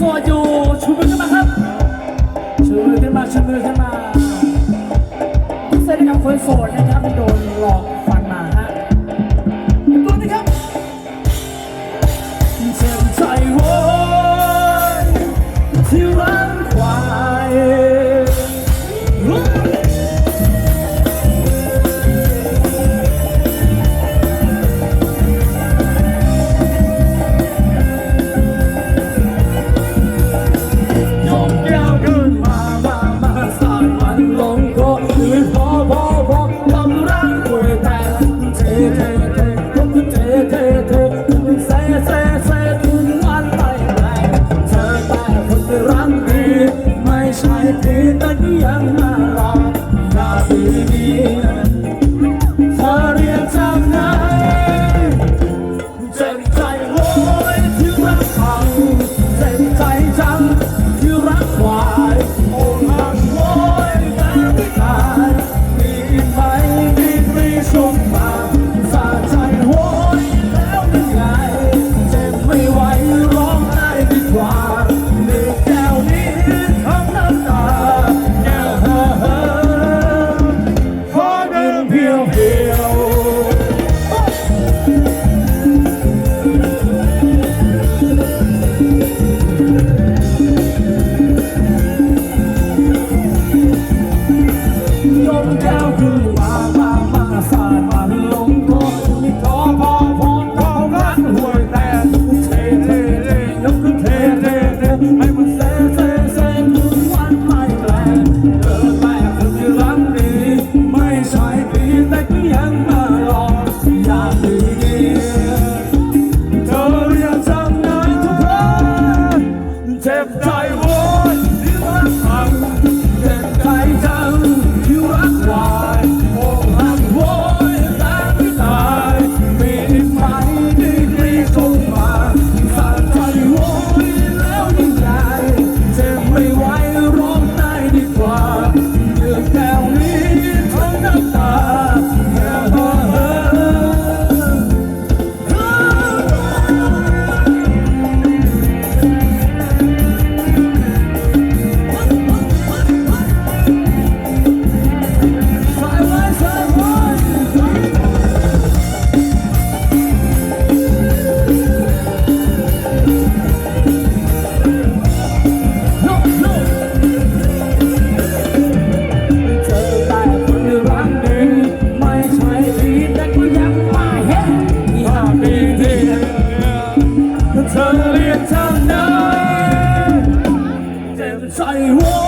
for you ชูมือขึ้นมาครับ ชูมือขึ้นมา ชูมือขึ้นมาเส้นกับคนโสดนะครับโดนหลอก time now. เธอเรียกทางไหนเต็มใจหัว